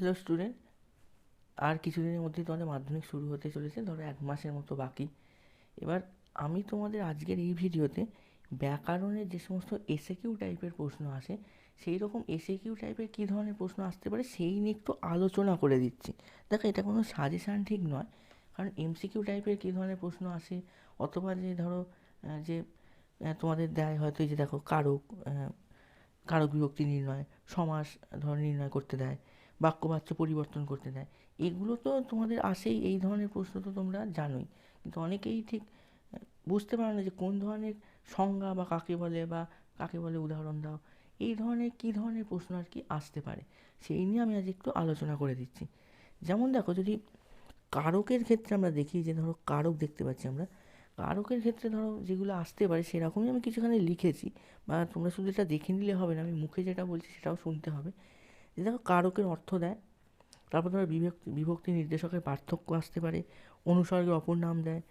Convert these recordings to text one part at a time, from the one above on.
Hello student আর কিছুদিনের মধ্যেই তোমাদের মাধ্যমিক শুরু হতে চলেছে, ধরো এক মাসের মতো বাকি। এবার আমি তোমাদের আজকের এই ভিডিওতে ব্যাকরণের যে সমস্ত এসে কিউ টাইপের প্রশ্ন আসে সেই রকম এসে কিউ টাইপের কী ধরনের প্রশ্ন আসতে পারে সেই নিয়ে একটু আলোচনা করে দিচ্ছি। দেখো, এটা কোনো সাজেশান ঠিক নয়, কারণ এমসিকিউ টাইপের কী ধরনের প্রশ্ন আসে, অথবা যে ধরো যে তোমাদের দেয় হয়তো যে দেখো, কারক কারক বিভক্তি নির্ণয়, সমাস ধর নির্ণয় করতে দেয় বাক্য বাচ্য পরিবর্তন করতে দেয়। এগুলো তো তোমাদের আসেই, এই ধরনের প্রশ্ন তো তোমরা জানোই। কিন্তু অনেকেই ঠিক, বুঝতে পারো না যে কোন ধরনের সংজ্ঞা বা কাকে বলে বা কাকে বলে উদাহরণ দাও। এই ধরনের কী ধরনের প্রশ্ন আর কি আসতে পারে, সেই নিয়ে আমি আজ একটু আলোচনা করে দিচ্ছি। যেমন দেখো, যদি কারকের ক্ষেত্রে আমরা দেখি যে ধরো কারক দেখতে পাচ্ছি আমরা, কারকের ক্ষেত্রে ধরো যেগুলো আসতে পারে সেরকমই আমি কিছুখানে লিখেছি বা তোমরা শুধু এটা দেখে নিলে হবে না, আমি মুখে যেটা বলছি সেটাও শুনতে হবে। যে দেখো কারকের অর্থ দেয়, তারপর ধরো বিভক্তি বিভক্তি নির্দেশকের পার্থক্য আসতে পারে, অনুসর্গের অপর নাম দেয়।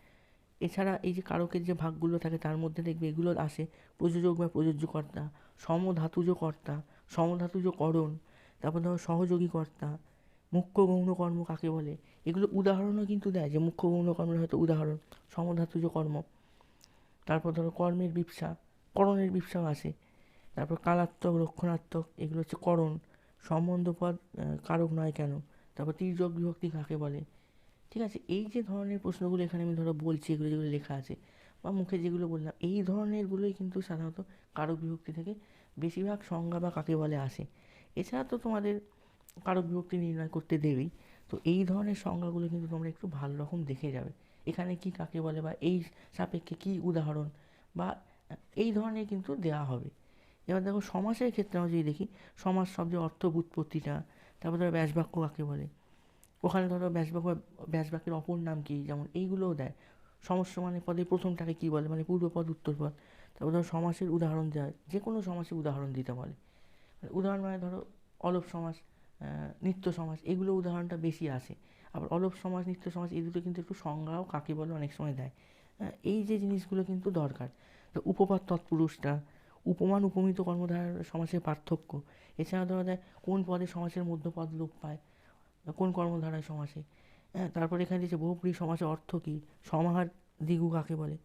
এছাড়া এই যে কারকের যে ভাগগুলো থাকে, তার মধ্যে দেখবে এগুলো আসে প্রযোজক বা প্রযোজ্যকর্তা সমধাতুজ কর্তা সমধাতুজ করণ তারপর ধরো সহযোগী কর্তা মুখ্য গৌণ কর্ম কাকে বলে? এগুলো উদাহরণও কিন্তু দেয় যে মুখ্য গৌণ কর্মের হয়তো উদাহরণ সমধাতুজ কর্ম তারপর ধরো কর্মের বিপসা, করণের বিপসাও আসে। তারপর কালাত্মক, রক্ষণাত্মক, এগুলো হচ্ছে করণ। সম্বন্ধপদ আহ, কারক নয় কেন? তারপর তির্যক বিভক্তি কাকে বলে? ঠিক আছে এই যে ধরনের প্রশ্নগুলো এখানে আমি ধরো বলছি এগুলো যেগুলো লেখা আছে বা মুখে যেগুলো বললাম এই ধরনেরগুলোই কিন্তু সাধারণত কারক বিভক্তি থেকে বেশিরভাগ সংজ্ঞা বা কাকে বলে আসে। এছাড়া তো তোমাদের কারক বিভক্তি নির্ণয় করতে দেবেই তো এই ধরনের সংজ্ঞাগুলো কিন্তু তোমরা একটু ভালো রকম দেখে যাবে। এখানে কি কাকে বলে বা এই সাপেক্ষে কি উদাহরণ বা এই ধরনের কিন্তু দেওয়া হবে। এবার দেখো সমাসের ক্ষেত্রে আমরা যদি দেখি, সমাস শব্দের অর্থ উৎপত্তিটা, তারপর ধরো ব্যাসবাক্য কাকে বলে? ওখানে ধরো ব্যাসবাক্য, ব্যাসবাক্যের অপর নাম কী? যেমন এইগুলোও দেয়। সমস্য মানে পদে প্রথমটাকে কী বলে? মানে পূর্বপদ উত্তরপদ তারপর ধরো সমাসের উদাহরণ দেয় যে কোনো সমাসের উদাহরণ দিতে বলে মানে উদাহরণ মানে ধরো অলপ সমাস নিত্য সমাস, এগুলো উদাহরণটা বেশি আসে। আবার অলপ সমাজ নিত্য সমাজ এই দুটো কিন্তু একটু সংজ্ঞাও কাকে বলে অনেক সময় দেয়। এই যে জিনিসগুলো কিন্তু দরকার। তো উপপাদ তৎপুরুষটা উপমান উপমিত কর্মধারার সমাসের পার্থক্য। এছাড়া ধরা যায় কোন পদে সমাসের মধ্যপদ লোপ পায় কোন কর্মধারায় সমাসে হ্যাঁ তারপর এখানে দিয়েছে বহুপ্রী সমাসের অর্থ কী? সমাহার দিগু কাকে বলে?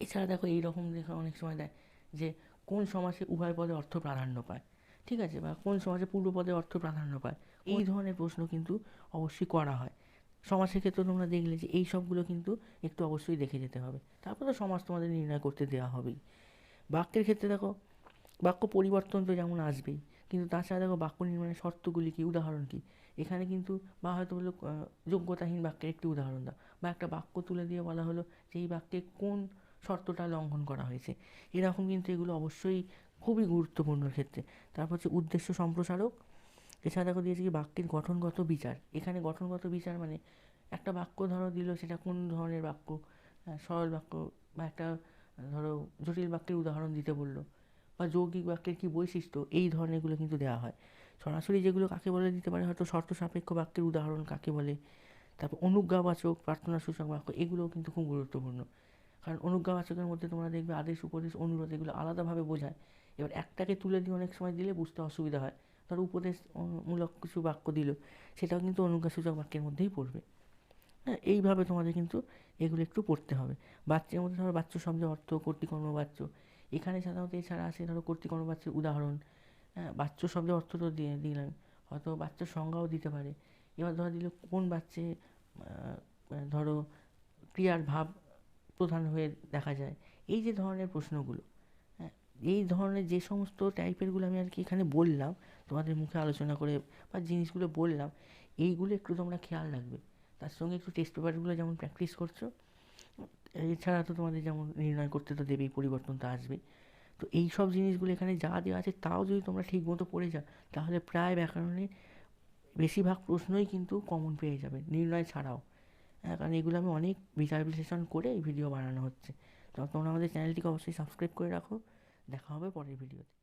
এছাড়া দেখো এইরকম দেখা অনেক সময় দেয় যে কোন সমাসে উভয় পদে অর্থ প্রাধান্য পায়। ঠিক আছে? বা কোন সমাজে পূর্ব পদে অর্থ প্রাধান্য পায়? এই ধরনের প্রশ্ন কিন্তু অবশ্যই করা হয়। সমাজের ক্ষেত্রে তোমরা দেখলে যে এই সবগুলো কিন্তু একটু অবশ্যই দেখে যেতে হবে। তারপর তো সমাজ তোমাদের নির্ণয় করতে দেওয়া হবেই। বাক্যের ক্ষেত্রে দেখো, বাক্য পরিবর্তন তো যেমন আসবেই, কিন্তু তাছাড়া দেখো বাক্য নির্মাণের শর্তগুলি কি, উদাহরণ কি? এখানে কিন্তু বা হয়তো বলল যোগ্যতাহীন বাক্যের একটি উদাহরণ দাও, বা একটা বাক্য তুলে দিয়ে বলা হলো যে এই বাক্যে কোন শর্তটা লঙ্ঘন করা হয়েছে। এরকম কিন্তু এগুলো অবশ্যই খুবই গুরুত্বপূর্ণ ক্ষেত্রে। তারপর হচ্ছে উদ্দেশ্য সম্প্রসারক, এছাড়া দেখো দিয়েছে কি, বাক্যের গঠনগত বিচার। এখানে গঠনগত বিচার মানে একটা বাক্য ধরো দিল, সেটা কোন ধরনের বাক্য? সরল বাক্য বা একটা ধরো জটিল বাক্যের উদাহরণ দিতে বলল বা যৌগিক বাক্যের কী বৈশিষ্ট্য এই ধরনেরগুলো কিন্তু দেওয়া হয়। সরাসরি যেগুলো কাকে বলে দিতে পারে? হয়তো শর্ত সাপেক্ষ বাক্যের উদাহরণ কাকে বলে? তারপর অনুজ্ঞাবাচক প্রার্থনা সূচক বাক্য এগুলোও কিন্তু খুব গুরুত্বপূর্ণ। কারণ অনুজ্ঞাবাচকের মধ্যে তোমরা দেখবে আদেশ উপদেশ অনুরোধ এগুলো আলাদাভাবে বোঝায়। এবার একটাকে তুলে দিয়ে অনেক সময় দিলে বুঝতে অসুবিধা হয়। ধর উপদেশ আহ, মূলক কিছু বাক্য দিল সেটাও কিন্তু অনুজ্ঞাসূচক বাক্যের মধ্যেই পড়বে। হ্যাঁ এইভাবে তোমাদের কিন্তু এগুলো একটু পড়তে হবে। বাচ্চার মধ্যে ধরো বাচ্চ শব্দের অর্থ কর্তৃকর্ম বাচ্চ। এখানে সাধারণত এছাড়া আসে ধরো কর্তৃকর্ম বাচ্চের উদাহরণ। হ্যাঁ বাচ্চ শব্দের অর্থ তো দিয়ে দিলাম। হয়তো বাচ্চার সংজ্ঞাও দিতে পারে। এবার ধরো দিল কোন বাচ্চে ধরো ক্রিয়ার ভাব প্রধান হয়ে দেখা যায়। এই যে ধরনের প্রশ্নগুলো হ্যাঁ এই ধরনের যে সমস্ত টাইপেরগুলো আমি আর কি এখানে বললাম, তোমাদের মুখে আলোচনা করে বা জিনিসগুলো বললাম, এইগুলো একটু তোমরা খেয়াল রাখবে। তার সঙ্গে একটু টেস্ট পেপারগুলো যেমন প্র্যাকটিস করছ, এছাড়া তো তোমাদের যেমন নির্ণয় করতে তো দেবেই, পরিবর্তন তো আসবেই। তো এই সব জিনিসগুলো এখানে যা দেওয়া আছে তাও যদি তোমরা ঠিক মতো পড়ে যাও, তাহলে প্রায় ব্যাকরণে বেশিরভাগ প্রশ্নই কিন্তু কমন পেয়ে যাবে, নির্ণয় ছাড়াও। হ্যাঁ কারণ এগুলো আমি অনেক বিচার বিশ্লেষণ করে এই ভিডিও বানানো হচ্ছে। তো তোমরা আমাদের চ্যানেলটিকে অবশ্যই সাবস্ক্রাইব করে রাখো। দেখা হবে পরের ভিডিওতে